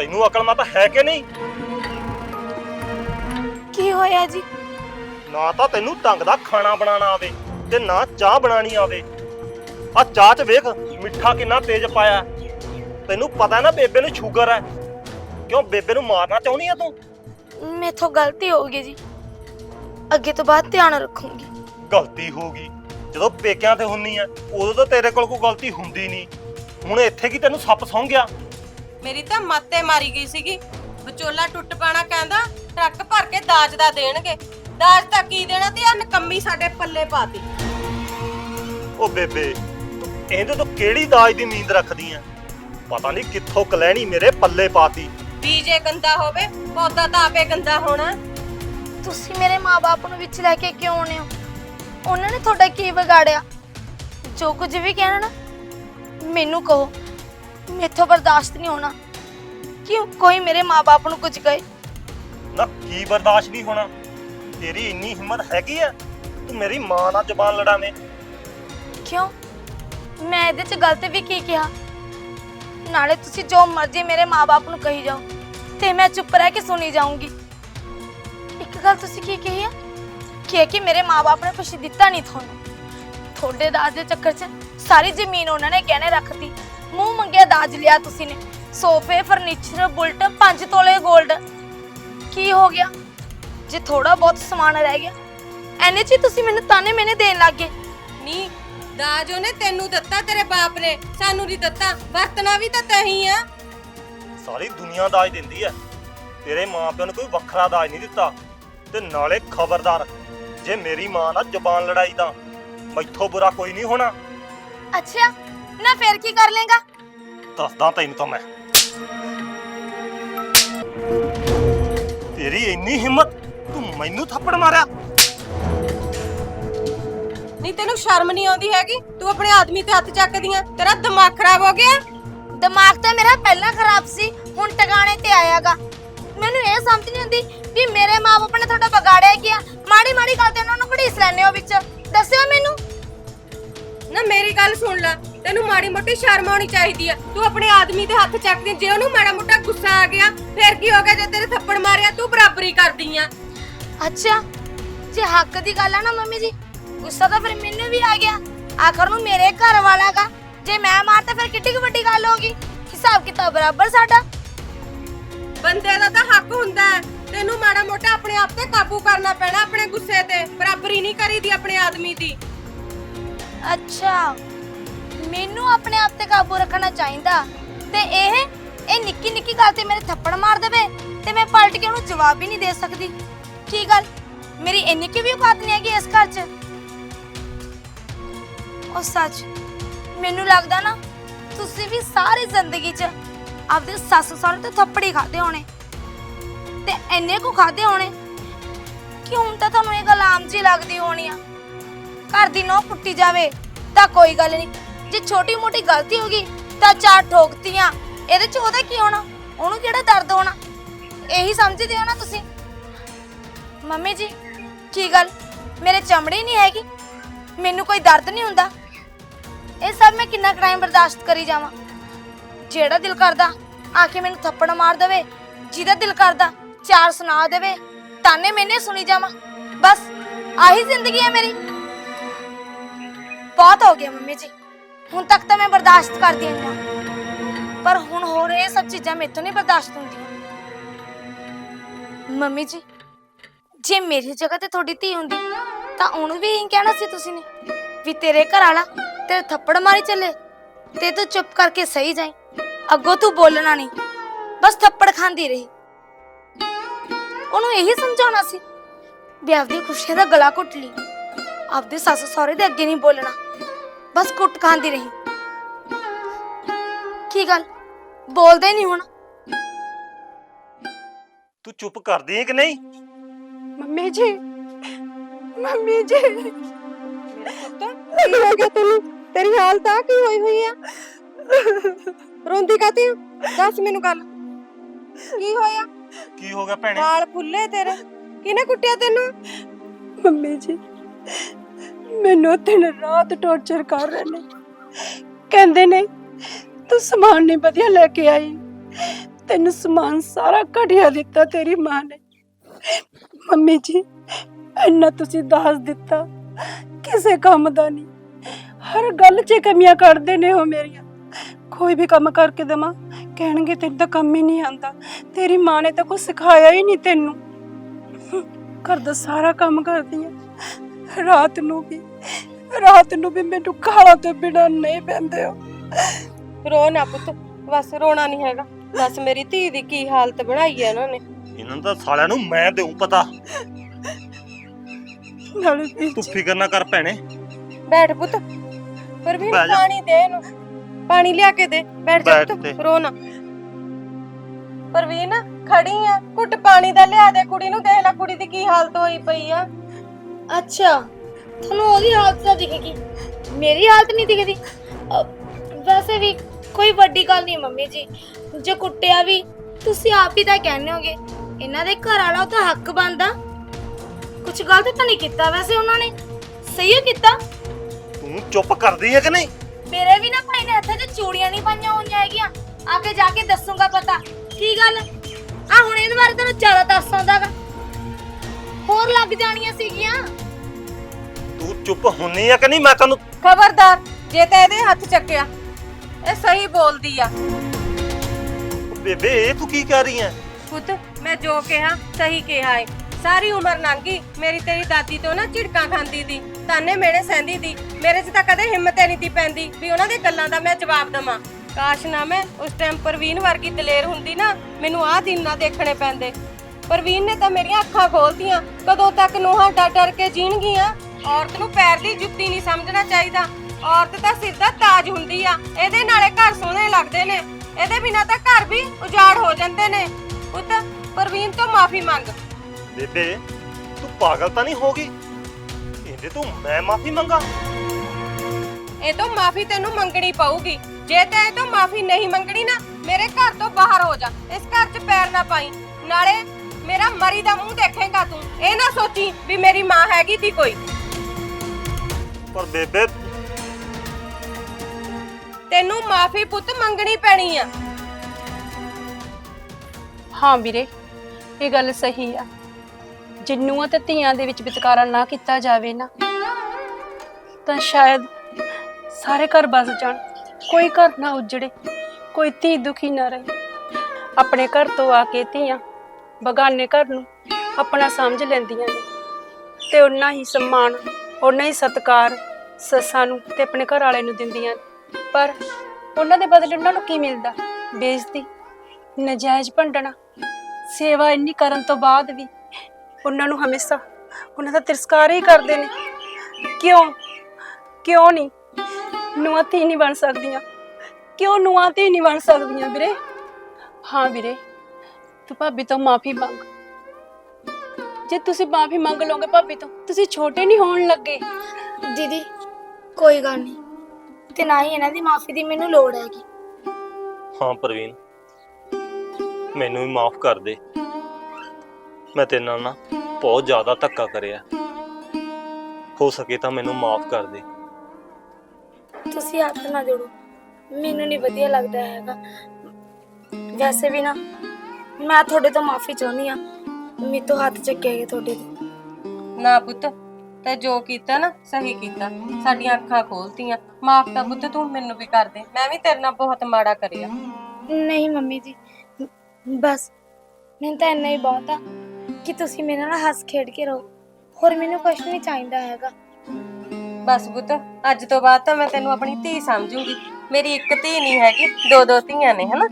ਤੈਨੂੰ ਅਕਲ ਮਤ ਹੈ ਕਿ ਨਹੀਂ? ਕੀ ਹੋਇਆ ਜੀ? ਨਾ ਤਾਂ ਤੈਨੂੰ ਢੰਗ ਦਾ ਖਾਣਾ ਬਣਾਉਣਾ ਆਵੇ ਤੇ ਨਾ ਚਾਹ ਬਣਾਣੀ ਆਵੇ। ਆ ਚਾਹ 'ਚ ਵੇਖ ਮਿੱਠਾ ਕਿੰਨਾ ਤੇਜ਼ ਪਾਇਆ। ਤੈਨੂੰ ਪਤਾ ਨਾ ਬੇਬੇ ਨੂੰ ਸ਼ੂਗਰ ਹੈ। ਕਿਉਂ ਬੇਬੇ ਨੂੰ ਮਾਰਨਾ ਚਾਹੁੰਦੀ ਆ ਤੂੰ? ਮੇਥੋਂ ਗਲਤੀ ਹੋ ਗਈ ਜੀ। ਅੱਗੇ ਤੋਂ ਬਾਅਦ ਧਿਆਨ ਰੱਖੂੰਗੀ। ਗਲਤੀ ਹੋ ਗਈ। ਜਦੋਂ ਪੇਕਿਆਂ ਤੇ ਹੁੰਨੀ ਆ ਉਦੋਂ ਤਾਂ ਤੇਰੇ ਕੋਲ ਕੋਈ ਗਲਤੀ ਹੁੰਦੀ ਨਹੀਂ। ਹੁਣ ਇੱਥੇ ਕੀ ਤੈਨੂੰ ਸੱਪ ਸੌਂ ਗਿਆ? ਮੇਰੀ ਤਾਂ ਮਾਤੇ ਮਾਰੀ ਗਈ ਸੀਗੀ। ਵਿਚੋਲਾ ਟੁੱਟ ਪਾਣਾ ਕਹਿੰਦਾ ਟਰੱਕ ਭਰ ਕੇ ਦਾਜ ਦਾ ਦੇਣਗੇ। ਦਾਜ ਤਾਂ ਕੀ ਦੇਣਾ ਤੇ ਆ ਨਕੰਮੀ ਸਾਡੇ ਪੱਲੇ ਪਾਤੀ। ਉਹ ਬੇਬੇ ਇਹਦੇ ਤੋਂ ਕਿਹੜੀ ਦਾਜ ਦੀ ਨੀਂਦ ਰੱਖਦੀ ਆ ਪਤਾ ਨਹੀਂ ਕਿੱਥੋਂ ਕਲੈਣੀ ਮੇਰੇ ਪੱਲੇ ਪਾਤੀ। ਬੀਜੇ ਗੰਦਾ ਹੋਵੇ ਪੌਦਾ ਤਾਂ ਆਪੇ ਗੰਦਾ ਹੋਣਾ। ਤੁਸੀਂ ਮੇਰੇ ਮਾਪੇ ਨੂੰ ਵਿੱਚ ਲੈ ਕੇ ਕਿਉਂ ਆਉਂਦੇ ਹੋ? ਉਹਨਾਂ ਨੇ ਤੁਹਾਡਾ ਕੀ ਵਿਗਾੜਿਆ? ਜੋ ਕੁਝ ਵੀ ਕਹਿਣਾ ਨਾ ਮੈਨੂੰ ਕਹੋ। ਮੇਥੋਂ ਬਰਦਾਸ਼ਤ ਨਹੀਂ ਹੋਣਾ। ਕਿਉਂ? ਕੋਈ ਮੇਰੇ ਮਾਪੇ ਨੂੰ ਕੁਝ ਕਹੇ। ਨਾ ਕੀ ਬਰਦਾਸ਼ਤ ਨਹੀਂ ਹੋਣਾ? ਤੇਰੀ ਇੰਨੀ ਹਿੰਮਤ ਹੈਗੀ ਆ ਤੂੰ ਮੇਰੀ ਮਾਂ ਨਾਲ ਜ਼ਬਾਨ ਲੜਾਵੇਂ। ਕਿਉਂ? ਮੈਂ ਇਹਦੇ ਚ ਗਲਤ ਵੀ ਕੀ ਕਿਹਾ? ਨਾਲੇ ਤੁਸੀਂ ਜੋ ਮਰਜ਼ੀ ਮੇਰੇ ਮਾਪੇ ਨੂੰ ਕਹੀ ਜਾਓ ਤੇ ਮੈਂ ਚੁੱਪ ਰਹਿ ਕੇ ਸੁਣੀ ਜਾਊਂਗੀ। ਇੱਕ ਗੱਲ ਤੁਸੀਂ ਕੀ ਕਹੀ ਆ? ਕਿ ਕਿ ਮੇਰੇ ਮਾਪੇ ਨੇ ਕੁਛ ਦਿੱਤਾ ਨਹੀਂ ਤੁਹਾਨੂੰ। ਤੁਹਾਡੇ ਦਾਜ ਦੇ ਚੱਕਰ 'ਚ ਸਾਰੀ ਜ਼ਮੀਨ ਉਹਨਾਂ ਨੇ ਗਹਿਣੇ ਰੱਖਤੀ। ਮੂੰਹ ਮੰਗਿਆ ਦਾਜ ਲਿਆ ਤੁਸੀਂ ਨੇ। ਸੋਫੇ ਫਰਨੀਚਰ ਬੁਲਟ 5 ਤੋਲੇ 골ਡ ਕੀ ਹੋ ਗਿਆ? ਜੇ ਥੋੜਾ ਬਹੁਤ ਸਮਾਨ ਰਹਿ ਗਿਆ ਐਨੇ 'ਚ ਹੀ ਤੁਸੀਂ ਮੈਨੂੰ ਤਾਨੇ ਮੈਨੇ ਦੇਣ ਲੱਗੇ ਨਹੀਂ ਦਾਜ ਉਹਨੇ ਤੈਨੂੰ ਦਿੱਤਾ ਤੇਰੇ ਬਾਪ ਨੇ। ਸਾਨੂੰ ਨਹੀਂ ਦਿੱਤਾ। ਵਰਤਣਾ ਵੀ ਤਾਂ ਤਹੀਂ ਆ। ਸਾਰੀ ਦੁਨੀਆ ਦਾਜ ਦਿੰਦੀ ਆ ਤੇਰੇ ਮਾਪਿਆਂ ਨੇ ਕੋਈ ਵੱਖਰਾ ਦਾਜ ਨਹੀਂ ਦਿੱਤਾ। ਤੇ ਨਾਲੇ ਖਬਰਦਾਰ ਜੇ ਮੇਰੀ ਮਾਂ ਨਾਲ ਜ਼ਬਾਨ ਲੜਾਈ ਤਾਂ ਮੈਥੋਂ ਬੁਰਾ ਕੋਈ ਨਹੀਂ ਹੋਣਾ। ਅੱਛਾ ਨਾ ਫੇਰ ਕੀ ਕਰ ਲੇਗਾ ਦੱਸਦਾ ਤੈਨੂੰ ਤਾਂ ਮੈਂ। ਤੇਰੀ ਇੰਨੀ ਹਿੰਮਤ ਤੂੰ ਮੈਨੂੰ ਥੱਪੜ ਮਾਰਿਆ। ਨਹੀਂ ਤੈਨੂੰ ਸ਼ਰਮ ਨਹੀਂ ਆਉਂਦੀ ਹੈਗੀ? ਤੂੰ ਆਪਣੇ ਆਦਮੀ ਤੇ ਹੱਥ ਚੱਕਦੀਆਂ ਤੇਰਾ ਦਿਮਾਗ ਖਰਾਬ ਹੋ ਗਿਆ? ਦਿਮਾਗ ਤਾਂ ਮੇਰਾ ਪਹਿਲਾਂ ਖਰਾਬ ਸੀ ਹੁਣ ਟਿਕਾਣੇ ਤੇ ਆਇਆਗਾ। ਮੈਨੂੰ ਇਹ ਸਮਝ ਨਹੀਂ ਆਉਂਦੀ ਵੀ ਮੇਰੇ ਮਾਪੇ ਨੇ ਤੁਹਾਡਾ ਵਿਗਾੜਿਆ ਕੀ ਆ? ਮਾੜੀ ਮਾੜੀ ਗੱਲ ਤੇ ਉਹਨਾਂ ਨੂੰ ਘੜੀਸ ਲੈਣੇ ਹੋ ਵਿੱਚ। ਦੱਸਿਓ ਮੈਨੂੰ। ਨਾ ਮੇਰੀ ਗੱਲ ਸੁਣ ਲੈ। ਤੈਨੂੰ ਮਾੜੀ ਮੋਟੀ ਸ਼ਰਮ ਆਉਣੀ ਚਾਹੀਦੀ ਆ। ਤੂੰ ਆਪਣੇ ਆਦਮੀ ਦੇ ਹੱਥ ਚੱਕਦੀ ਜੇ ਉਹਨੂੰ ਮਾੜਾ ਮੋਟਾ ਗੁੱਸਾ ਆ ਗਿਆ ਫੇਰ ਕੀ ਹੋ ਗਿਆ ਜੇ ਤੇਰੇ ਥੱਪੜ ਮਾਰਿਆ ਤੂੰ ਬਰਾਬਰੀ ਕਰਦੀ ਆ। ਅੱਛਾ ਜੇ ਹੱਕ ਦੀ ਗੱਲ ਆ ਨਾ ਮੰਮੀ ਜੀ ਗੁੱਸਾ ਤਾਂ ਫਿਰ ਮੈਨੂੰ ਵੀ ਆ ਗਿਆ। ਆਖਰ ਨੂੰ ਮੇਰੇ ਘਰ ਵਾਲਾ ਗਾ ਜੇ ਮੈਂ ਮਾਰਤਾ ਫਿਰ ਕਿੱਡੀ ਕੁ ਵੱਡੀ ਗੱਲ ਹੋ ਗਈ? ਹਿਸਾਬ ਕਿਤਾਬ ਬਰਾਬਰ ਸਾਡਾ। ਬੰਦੇ ਦਾ ਤਾਂ ਹੱਕ ਹੁੰਦਾ ਹੈ। ਤੈਨੂੰ ਮਾੜਾ ਮੋਟਾ ਆਪਣੇ ਆਪ ਤੇ ਕਾਬੂ ਕਰਨਾ ਪੈਣਾ ਆਪਣੇ ਗੁੱਸੇ ਤੇ। ਬਰਾਬਰੀ ਨਹੀਂ ਕਰੀਦੀ ਆਪਣੇ ਆਦਮੀ ਦੀ। ਅੱਛਾ। ਮੈਨੂੰ ਆਪਣੇ ਆਪ ਤੇ ਕਾਬੂ ਰੱਖਣਾ ਚਾਹੀਦਾ ਤੇ ਇਹ ਇਹ ਨਿੱਕੀ ਨਿੱਕੀ ਗੱਲ ਤੇ ਮੇਰੇ ਥੱਪੜ ਮਾਰ ਦੇਵੇ ਤੇ ਮੈਂ ਪਲਟ ਕੇ ਉਹਨੂੰ ਜਵਾਬ ਵੀ ਨਹੀਂ ਦੇ ਸਕਦੀ। ਕੀ ਗੱਲ? ਮੇਰੀ ਇੰਨੀ ਕੀ ਵੀ ਔਕਾਤ ਨਹੀਂ ਹੈਗੀ ਇਸ ਘਰ 'ਚ? ਉਹ ਸੱਚ, ਮੈਨੂੰ ਲੱਗਦਾ ਨਾ ਤੁਸੀਂ ਵੀ ਸਾਰੀ ਜ਼ਿੰਦਗੀ 'ਚ ਆਪਦੇ ਸੱਸ ਸਹੁਰੇ ਤੇ ਥੱਪੜ ਹੀ ਖਾਦੇ ਹੋਣੇ ਤੇ ਇੰਨੇ ਕੁ ਖਾਦੇ ਹੋਣੇ ਕਿ ਹੁਣ ਤਾਂ ਤੁਹਾਨੂੰ ਇਹ ਗੱਲ ਆਮ ਜੀ ਲੱਗਦੀ ਹੋਣੀ ਆ। ਘਰ ਦੀ ਨੋ ਪੁੱਟੀ ਜਾਵੇ ਤਾਂ ਕੋਈ ਗੱਲ ਨਹੀਂ। ਜੇ ਛੋਟੀ ਮੋਟੀ ਗਲਤੀ ਹੋ ਗਈ ਤਾਂ ਚਾਰ ਠੋਕਤੀਆਂ। ਇਹਦੇ ਚ ਉਹਦਾ ਕੀ ਹੋਣਾ? ਉਹਨੂੰ ਕਿਹੜਾ ਦਰਦ ਹੋਣਾ? ਇਹੀ ਸਮਝਦੇ ਹੋ ਨਾ ਤੁਸੀਂ? ਮੰਮੀ ਜੀ, ਕੀ ਗੱਲ? ਮੇਰੇ ਚਮੜੀ ਨਹੀਂ ਹੈਗੀ। ਮੈਨੂੰ ਕੋਈ ਦਰਦ ਨਹੀਂ ਹੁੰਦਾ। ਇਹ ਸਭ ਮੈਂ ਕਿੰਨਾ ਕ੍ਰਾਈਮ ਬਰਦਾਸ਼ਤ ਕਰੀ ਜਾਵਾਂ? ਜਿਹੜਾ ਦਿਲ ਕਰਦਾ ਆ ਕੇ ਮੈਨੂੰ ਥੱਪੜ ਮਾਰ ਦੇਵੇ, ਜਿਹਦਾ ਦਿਲ ਕਰਦਾ, ਚਾਰ ਸੁਣਾ ਦੇਵੇ, ਤਾਨੇ ਮੈਨੇ ਸੁਣੀ ਜਾਵਾਂ। ਬਸ, ਆਹੀ ਜ਼ਿੰਦਗੀ ਹੈ ਮੇਰੀ। ਬਹੁਤ ਹੋ ਗਿਆ ਮੰਮੀ ਜੀ। ਹੁਣ ਤੱਕ ਤਾਂ ਮੈਂ ਬਰਦਾਸ਼ਤ ਕਰਦੀ ਆਈ ਹਾਂ। ਪਰ ਹੁਣ ਹੋਰ ਇਹ ਸਭ ਚੀਜ਼ਾਂ ਮੇਥੋਂ ਨਹੀਂ ਬਰਦਾਸ਼ਤ ਹੁੰਦੀਆਂ। ਮੰਮੀ ਜੀ, ਜੇ ਮੇਰੀ ਜਗ੍ਹਾ ਤੇ ਤੁਹਾਡੀ ਧੀ ਹੁੰਦੀ, ਤਾਂ ਉਹਨੂੰ ਵੀ ਇਹੀ ਕਹਿਣਾ ਸੀ ਤੁਸੀਂ ਨੇ, ਵੀ ਤੇਰੇ ਘਰ ਵਾਲਾ ਤੇਰੇ ਥੱਪੜ ਮਾਰੀ ਚੱਲੇ, ਤੇ ਤੂੰ ਚੁੱਪ ਕਰਕੇ ਸਹੀ ਜਾਈ। ਅੱਗੋਂ ਤੂੰ ਬੋਲਣਾ ਨਹੀਂ, ਬਸ ਥੱਪੜ ਖਾਂਦੀ ਰਹੀ। ਉਹਨੂੰ ਇਹੀ ਸਮਝਾਉਣਾ ਸੀ ਵੀ ਆਪਦੀ ਖੁਸ਼ੀ ਦਾ ਗਲਾ ਘੁੱਟ ਲਈ। ਆਪਦੇ ਸੱਸ ਸਹੁਰੇ ਦੇ ਅੱਗੇ ਨਹੀਂ ਬੋਲਣਾ। ਬਸ ਕੁੱਟ ਖਾਂਦੀ ਰਹੀ। ਕੀ ਗੱਲ? ਬੋਲਦੇ ਨਹੀਂ ਹੁਣ। ਤੂੰ ਚੁੱਪ ਕਰਦੀ ਹੈ ਕਿ ਨਹੀਂ? ਮੰਮੀ ਜੀ ਮੰਮੀ ਜੀ। ਕੀ ਹੋ ਗਿਆ ਤੈਨੂੰ ਤੇਰੀ ਹਾਲਤ ਆ ਕੀ ਹੋਈ ਹੋਈ ਆ? ਰੋਂਦੀ ਕਾਤੀ ਆ? ਦੱਸ ਮੈਨੂੰ ਗੱਲ। ਕੀ ਹੋਇਆ? ਕੀ ਹੋ ਗਿਆ ਭੈਣੇ? ਵਾਲ ਫੁੱਲੇ ਤੇਰੇ। ਕਿਹਨੇ ਕੁੱਟਿਆ ਤੈਨੂੰ? ਮੰਮੀ ਜੀ ਮੈਨੂੰ ਦਿਨ ਰਾਤ ਟੌਰਚਰ ਕਰ ਰਹੇ ਨੇ। ਕਹਿੰਦੇ ਨੇ, ਤੂੰ ਸਮਾਨ ਨਹੀਂ ਵਧੀਆ ਲੈ ਕੇ ਆਈ। ਤੈਨੂੰ ਸਮਾਨ ਸਾਰਾ ਘਟਿਆ ਦਿੱਤਾ ਤੇਰੀ ਮਾਂ ਨੇ। ਮੰਮੀ ਜੀ, ਇੰਨਾ ਤੁਸੀਂ ਦਾਸ ਦਿੱਤਾ। ਕਿਸੇ ਕੰਮ ਦਾ ਨਹੀਂ। ਹਰ ਗੱਲ 'ਚ ਕਮੀਆਂ ਕੱਢਦੇ ਨੇ ਉਹ ਮੇਰੀਆਂ। ਕੋਈ ਵੀ ਕੰਮ ਕਰਕੇ ਦੇਵਾਂ, ਕਹਿਣਗੇ ਤੈਨੂੰ ਤਾਂ ਕੰਮ ਹੀ ਨਹੀਂ ਆਂਦਾ ਤੇਰੀ ਮਾਂ ਨੇ ਤਾਂ ਕੁਝ ਸਿਖਾਇਆ ਹੀ ਨਹੀਂ ਤੈਨੂੰ। ਘਰ ਦਾ ਸਾਰਾ ਕੰਮ ਕਰਦੀ ਆ। ਰਾਤ ਨੂੰ ਵੀ ਰਾਤ ਨੂੰ ਵੀ ਮੈਨੂੰ ਖਾਣਾ ਤੋਂ ਬਿਨਾਂ ਨਹੀਂ ਪੈਂਦੇ ਹੋ। ਰੋ ਨਾ ਪੁੱਤ ਬਸ ਰੋਣਾ ਨਹੀਂ ਹੈਗਾ। ਦੱਸ ਮੇਰੀ ਧੀ ਦੀ ਕੀ ਹਾਲਤ ਬਣਾਈ ਹੈ ਇਹਨਾਂ ਨੇ। ਇਹਨਾਂ ਤਾਂ ਸਾਲਿਆਂ ਨੂੰ ਮੈਂ ਦੇਉ ਪਤਾ। ਨਾਲੇ ਵੀਰ ਤੂੰ ਜੀ, ਫਿਕਰ ਨਾ ਕਰ ਭੈਣੇ। ਬੈਠ ਪੁੱਤ ਪਰਵੀਨ ਬਹਿ ਜਾ। ਪਾਣੀ ਦੇ ਇਹਨੂੰ। ਪਾਣੀ ਲਿਆ ਕੇ ਦੇ ਬੈਠ ਜਾ ਬੈਠ ਪੁੱਤ ਤੇ। ਰੋ ਨਾ। ਪਰਵੀਨ ਖੜੀ ਆ। ਘੁੱਟ ਪਾਣੀ ਦਾ ਲਿਆ ਦੇ ਕੁੜੀ ਨੂੰ ਦੇਖ ਲੈ ਕੁੜੀ ਦੀ ਕੀ ਹਾਲਤ ਹੋਈ ਪਈ ਆ। ਅੱਛਾ ਤੁਹਾਨੂੰ ਉਹਦੀ ਹਾਲਤ ਤਾਂ ਦਿਖੇਗੀ। ਮੇਰੀ ਹਾਲਤ ਨਹੀਂ ਦਿਖਦੀ। ਵੈਸੇ ਵੀ ਕੋਈ ਵੱਡੀ ਗੱਲ ਨਹੀਂ ਮੰਮੀ ਜੀ। ਜੇ ਕੁੱਟਿਆ ਵੀ ਤੁਸੀਂ ਆਪ ਹੀ ਤਾਂ ਕਹਿੰਦੇ ਹੋਗੇ ਇਹਨਾਂ ਦੇ ਘਰ ਵਾਲਾ ਤਾਂ ਹੱਕ ਬੰਦਾ ਕੁਝ ਗਲਤ ਤਾਂ ਨਹੀਂ ਕੀਤਾ ਵੈਸੇ ਉਹਨਾਂ ਨੇ। ਸਹੀ ਓ ਕੀਤਾ? ਤੂੰ ਚੁੱਪ ਕਰਦੀ ਹੈ ਕਿ ਨਹੀਂ? ਮੇਰੇ ਵੀ ਨਾ ਭਾਈ ਨੇ ਹੱਥਾਂ 'ਚ ਚੂੜੀਆਂ ਨਹੀਂ ਪਾਈਆਂ ਹੋਈਆਂ ਹੈਗੀਆਂ। ਆ ਕੇ ਜਾ ਕੇ ਦੱਸੂਗਾ ਪਤਾ। ਕੀ ਗੱਲ? ਆ ਹੁਣ ਇਹਦੇ ਬਾਰੇ ਤੈਨੂੰ ਜ਼ਿਆਦਾ ਦੱਸ ਆਉਂਦਾਗਾ ਹੋਰ ਲੱਗ ਜਾਣੀਆਂ ਸੀਗੀਆਂ। ਤੂੰ ਚੁੱਪ ਹੁੰਨੀ ਹੈ ਕਿ ਨਹੀਂ? ਮੈਂ ਤੈਨੂੰ ਖਬਰਦਾਰ ਜੇ ਤਾਂ ਇਹਦੇ ਹੱਥ ਚੱਕਿਆ ਇਹ ਸਹੀ ਬੋਲਦੀ ਆ। ਬੇਬੇ ਇਹ ਤੂੰ ਕੀ ਕਹਿ ਰਹੀ ਹੈ ਪੁੱਤ ਮੈਂ ਜੋ ਕਿਹਾ ਸਹੀ ਕਿਹਾ ਏ। ਸਾਰੀ ਉਮਰ ਲੰਘੀ ਮੇਰੀ ਤੇਰੀ ਦਾਦੀ ਤੋਂ ਨਾ ਝਿੜਕਾਂ ਖਾਂਦੀ ਦੀ ਤਾਨੇ ਮੇੜੇ ਸਹਿੰਦੀ ਦੀ ਮੇਰੇ 'ਚ ਤਾਂ ਕਦੇ ਹਿੰਮਤ ਹੀ ਨਹੀਂ ਤੀ ਪੈਂਦੀ ਵੀ ਉਹਨਾਂ ਦੇ ਗੱਲਾਂ ਦਾ ਮੈਂ ਜਵਾਬ ਦਵਾਂ। ਕਾਸ਼ ਨਾ ਮੈਂ ਉਸ ਟਾਈਮ ਪ੍ਰਵੀਨ ਵਰਗੀ ਦਲੇਰ ਹੁੰਦੀ ਨਾ ਮੈਨੂੰ ਆਹ ਦਿਨ ਨਾ ਦੇਖਣੇ ਪੈਂਦੇ। ਪ੍ਰਵੀਨ ਨੇ ਤਾਂ ਮੇਰੀਆਂ ਅੱਖਾਂ ਖੋਲਤੀਆਂ। ਕਦੋਂ ਤੱਕ ਨੂੰਹਾਂ ਡਰ ਡਰ ਕੇ ਜੀਣਗੀਆਂ? ਔਰਤ ਨੂੰ ਪੈਰ ਦੀ ਜੁੱਤੀ ਨਹੀਂ ਸਮਝਣਾ ਚਾਹੀਦਾ। ਔਰਤ ਤਾਂ ਸਿਰ ਦਾ ਤਾਜ ਹੁੰਦੀ ਆ। ਇਹਦੇ ਨਾਲੇ ਘਰ ਸੋਹਣੇ ਲੱਗਦੇ ਨੇ। ਇਹਦੇ ਬਿਨਾਂ ਤਾਂ ਘਰ ਵੀ ਉਜਾੜ ਹੋ ਜਾਂਦੇ ਨੇ। ਪੁੱਤ ਪ੍ਰਵੀਨ ਤੋਂ ਮਾਫੀ ਮੰਗ। ਬੇਬੇ ਤੂੰ ਪਾਗਲ ਤਾਂ ਨਹੀਂ ਹੋ ਗਈ? ਇਹਦੇ ਤੋਂ ਮੈਂ ਮਾਫੀ ਮੰਗਾ? ਇਹ ਤੋਂ ਮਾਫੀ ਤੈਨੂੰ ਮੰਗਣੀ ਪਊਗੀ। ਜੇ ਤੈਂ ਇਹ ਤੋਂ ਮਾਫੀ ਨਹੀਂ ਮੰਗਣੀ ਨਾ ਮੇਰੇ ਘਰ ਤੋਂ ਬਾਹਰ ਹੋ ਜਾ। ਇਸ ਘਰ 'ਚ ਪੈਰ ਨਾ ਪਾਈ। ਨਾਲੇ ਮੇਰਾ ਮਰੀ ਦਾ ਮੂੰਹ ਦੇਖੇਗਾ ਤੂੰ। ਇਹ ਨਾ ਸੋਚੀ ਵੀ ਮੇਰੀ ਮਾਂ ਹੈਗੀ ਤੀ ਕੋਈ। ਪਰ ਬੇਬੇ ਤੈਨੂੰ ਮਾਫੀ ਪੁੱਤ ਮੰਗਣੀ ਪੈਣੀ ਆ। ਹਾਂ ਵੀਰੇ ਇਹ ਗੱਲ ਸਹੀ ਆ। ਜਿੰਨੂਆਂ ਤੇ ਧੀਆਂ ਦੇ ਵਿੱਚ ਵਿਤਕਾਰਾ ਨਾ ਕੀਤਾ ਜਾਵੇ ਨਾ ਤਾਂ ਸ਼ਾਇਦ ਸਾਰੇ ਘਰ ਬਸ ਜਾਣ ਕੋਈ ਘਰ ਨਾ ਉਜੜੇ ਕੋਈ ਧੀ ਦੁਖੀ ਨਾ ਰਹੇ। ਆਪਣੇ ਘਰ ਤੋਂ ਆ ਕੇ ਧੀਆਂ ਬਗਾਨੇ ਘਰ ਨੂੰ ਆਪਣਾ ਸਮਝ ਲੈਂਦੀਆਂ ਨੇ। ਤੇ ਉਹਨਾਂ ਹੀ ਸਨਮਾਨ ਉਹਨਾਂ ਹੀ ਸਤਿਕਾਰ ਸੱਸਾਂ ਨੂੰ ਤੇ ਆਪਣੇ ਘਰ ਵਾਲੇ ਨੂੰ ਦਿੰਦੀਆਂ ਨੇ। ਪਰ ਉਹਨਾਂ ਦੇ ਬਦਲੇ ਉਹਨਾਂ ਨੂੰ ਕੀ ਮਿਲਦਾ? ਬੇਇੱਜ਼ਤੀ, ਨਜਾਇਜ਼ ਭੰਡਣਾ, ਸੇਵਾ ਇੰਨੀ ਕਰਨ ਤੋਂ ਬਾਅਦ ਵੀ ਉਹਨਾਂ ਨੂੰ ਹਮੇਸ਼ਾ ਉਹਨਾਂ ਦਾ ਤਿਰਸਕਾਰ ਹੀ ਕਰਦੇ ਨੇ। ਕਿਉਂ? ਕਿਉਂ ਨਹੀਂ ਨੂੰਹਾਂ ਧੀ ਨਹੀਂ ਬਣ ਸਕਦੀਆਂ। ਕਿਉਂ ਨੂੰਹਾਂ ਧੀ ਨਹੀਂ ਬਣ ਸਕਦੀਆਂ ਵੀਰੇ? ਹਾਂ ਵੀਰੇ ਤੂੰ ਭਾਬੀ ਤੋਂ ਮਾਫੀ ਮੰਗ। ਜੇ ਤੁਸੀਂ ਮਾਫੀ ਮੰਗ ਲਓਗੇ ਭਾਬੀ ਤੋਂ ਤੁਸੀਂ ਛੋਟੇ ਨਹੀਂ ਹੋਣ ਲੱਗੇ। ਦੀਦੀ ਕੋਈ ਗੱਲ ਨਹੀਂ। ਤੇ ਨਾ ਹੀ ਇਹਨਾਂ ਦੀ ਮਾਫੀ ਦੀ ਮੈਨੂੰ ਲੋੜ ਹੈਗੀ। ਹਾਂ ਪ੍ਰਵੀਨ। ਮੈਨੂੰ ਵੀ ਮਾਫ ਕਰ ਦੇ। ਮੈਂ ਤੇਰੇ ਨਾਲ ਨਾ ਬਹੁਤ ਜ਼ਿਆਦਾ ਧੱਕਾ ਕਰਿਆ। ਹੋ ਸਕੇ ਤਾਂ ਮੈਨੂੰ ਮਾਫ ਕਰ ਦੇ। ਤੁਸੀਂ ਹੱਥ ਨਾ ਜੋੜੋ। ਮੈਨੂੰ ਨਹੀਂ ਵਧੀਆ ਲੱਗਦਾ ਹੈਗਾ। ਵੈਸੇ ਵੀ ਨਾ ਮੈਂ ਤੁਹਾਡੇ ਤੋਂ ਮਾਫੀ ਚਾਹੁੰਦੀ ਆ ਮੇਰੇ ਤੋਂ ਹੱਥ ਚੱਕਿਆ ਗਿਆ ਤੁਹਾਡੇ ਤੋਂ। ਨਾ ਪੁੱਤ ਤੇ ਜੋ ਕੀਤਾ ਨਾ ਸਹੀ ਕੀਤਾ। ਸਾਡੀਆਂ ਅੱਖਾਂ ਖੋਲਤੀਆਂ। ਮਾਫ ਤਾਂ ਪੁੱਤ ਤੂੰ ਮੈਨੂੰ ਵੀ ਕਰ ਦੇ। ਮੈਂ ਵੀ ਤੇਰੇ ਨਾਲ ਬਹੁਤ ਮਾੜਾ ਕਰਿਆ। ਨਹੀਂ ਮੰਮੀ ਜੀ ਬਸ ਮੈਨੂੰ ਤਾਂ ਇੰਨਾ ਹੀ ਬਹੁਤ ਆ ਕਿ ਤੁਸੀਂ ਮੇਰੇ ਨਾਲ ਹੱਸ ਖੇਡ ਕੇ ਰਹੋ। ਹੋਰ ਮੈਨੂੰ ਕੁਝ ਨਹੀਂ ਚਾਹੀਦਾ ਹੈਗਾ। ਬਸ ਪੁੱਤ ਅੱਜ ਤੋਂ ਬਾਅਦ ਤਾਂ ਮੈਂ ਤੈਨੂੰ ਆਪਣੀ ਧੀ ਸਮਝੂਗੀ। ਮੇਰੀ ਇੱਕ ਧੀ ਨਹੀਂ ਹੈਗੀ ਦੋ ਦੋ ਧੀਆਂ ਨੇ ਹਨਾ?